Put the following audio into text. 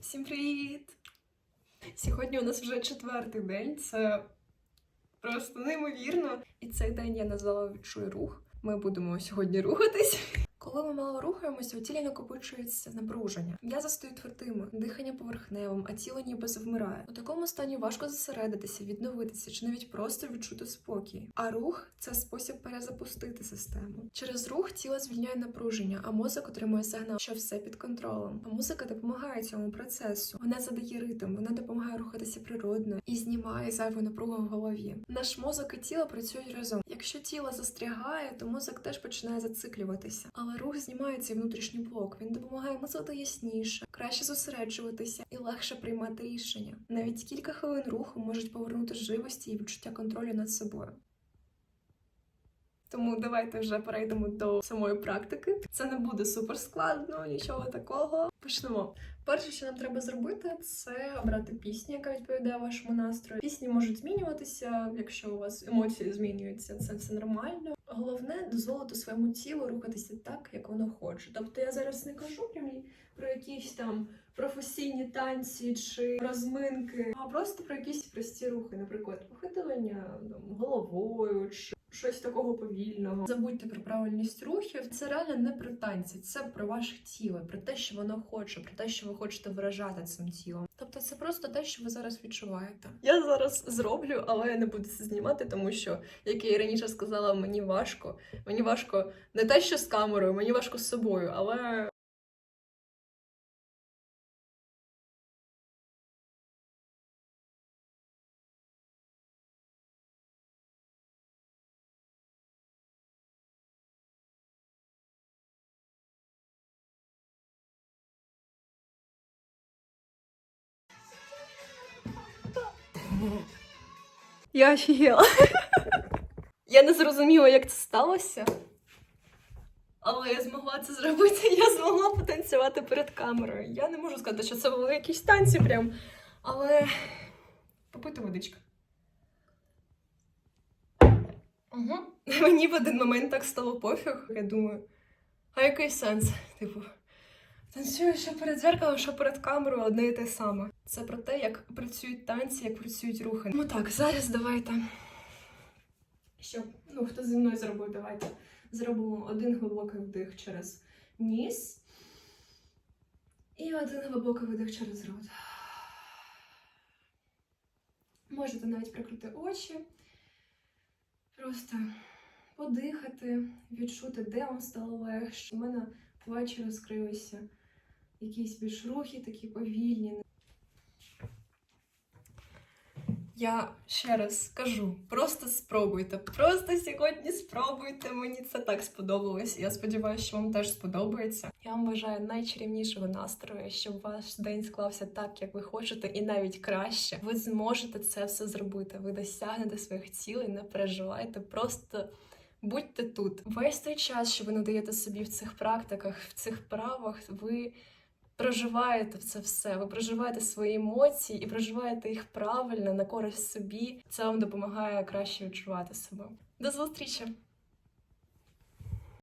Всім привіт! Сьогодні у нас вже четвертий день. Це просто неймовірно. І цей день я назвала відчуй рух. Ми будемо сьогодні рухатись. Коли ми мало рухаємося, у тілі накопичується напруження. М'язи стають твердими, дихання поверхневим, а тіло ніби завмирає. У такому стані важко зосередитися, відновитися чи навіть просто відчути спокій. А рух це спосіб перезапустити систему. Через рух тіло звільняє напруження, а мозок отримує сигнал, що все під контролем. А музика допомагає цьому процесу. Вона задає ритм, вона допомагає рухатися природно і знімає зайву напругу в голові. Наш мозок і тіло працюють разом. Якщо тіло застрягає, то мозок теж починає зациклюватися. Але рух знімає цей внутрішній блок. Він допомагає мислити ясніше, краще зосереджуватися і легше приймати рішення. Навіть кілька хвилин руху можуть повернути живості і відчуття контролю над собою. Тому давайте вже перейдемо до самої практики. Це не буде супер складно, нічого такого. Почнемо. Перше, що нам треба зробити, це обрати пісню, яка відповідає вашому настрою. Пісні можуть змінюватися, якщо у вас емоції змінюються, це все нормально. Головне дозволити своєму тілу рухатися так, як воно хоче. Тобто я зараз не кажу прям про якісь там професійні танці чи розминки, а просто про якісь прості рухи, наприклад, похитування головою чи щось такого повільного. Забудьте про правильність рухів. Це реально не про танці, це про ваше тіло, про те, що воно хоче, про те, що ви хочете виражати цим тілом. Тобто, це просто те, що ви зараз відчуваєте. Я зараз зроблю, але я не буду це знімати, тому що, як я і раніше сказала, мені важко. Мені важко не те, що з камерою, мені важко з собою, але. Я офігела. Я не зрозуміла, як це сталося. Але я змогла це зробити. Я змогла потанцювати перед камерою. Я не можу сказати, що це були якісь танці прям. Але попити водичка. Угу. Мені в один момент так стало пофіг. Я думаю, а який сенс? Типу, танцюю що перед дзеркалом, що перед камерою одне і те саме. Це про те, як працюють танці, як працюють рухи. Ну так, зараз давайте. Щоб, ну, хто зі мною зробив, давайте зробимо один глибокий вдих через ніс. І один глибокий видих через рот. Можете навіть прикрити очі. Просто подихати, відчути, де вам стало легше. У мене плечі розкрилися, якісь більш рухи, такі повільні. Я ще раз кажу, просто спробуйте. Просто сьогодні спробуйте. Мені це так сподобалось. Я сподіваюся, що вам теж сподобається. Я вам бажаю найчарівнішого настрою, щоб ваш день склався так, як ви хочете, і навіть краще. Ви зможете це все зробити. Ви досягнете своїх цілей, не переживайте, просто. Будьте тут. Весь той час, що ви надаєте собі в цих практиках, в цих правах, ви проживаєте це все. Ви проживаєте свої емоції і проживаєте їх правильно на користь собі. Це вам допомагає краще відчувати себе. До зустрічі!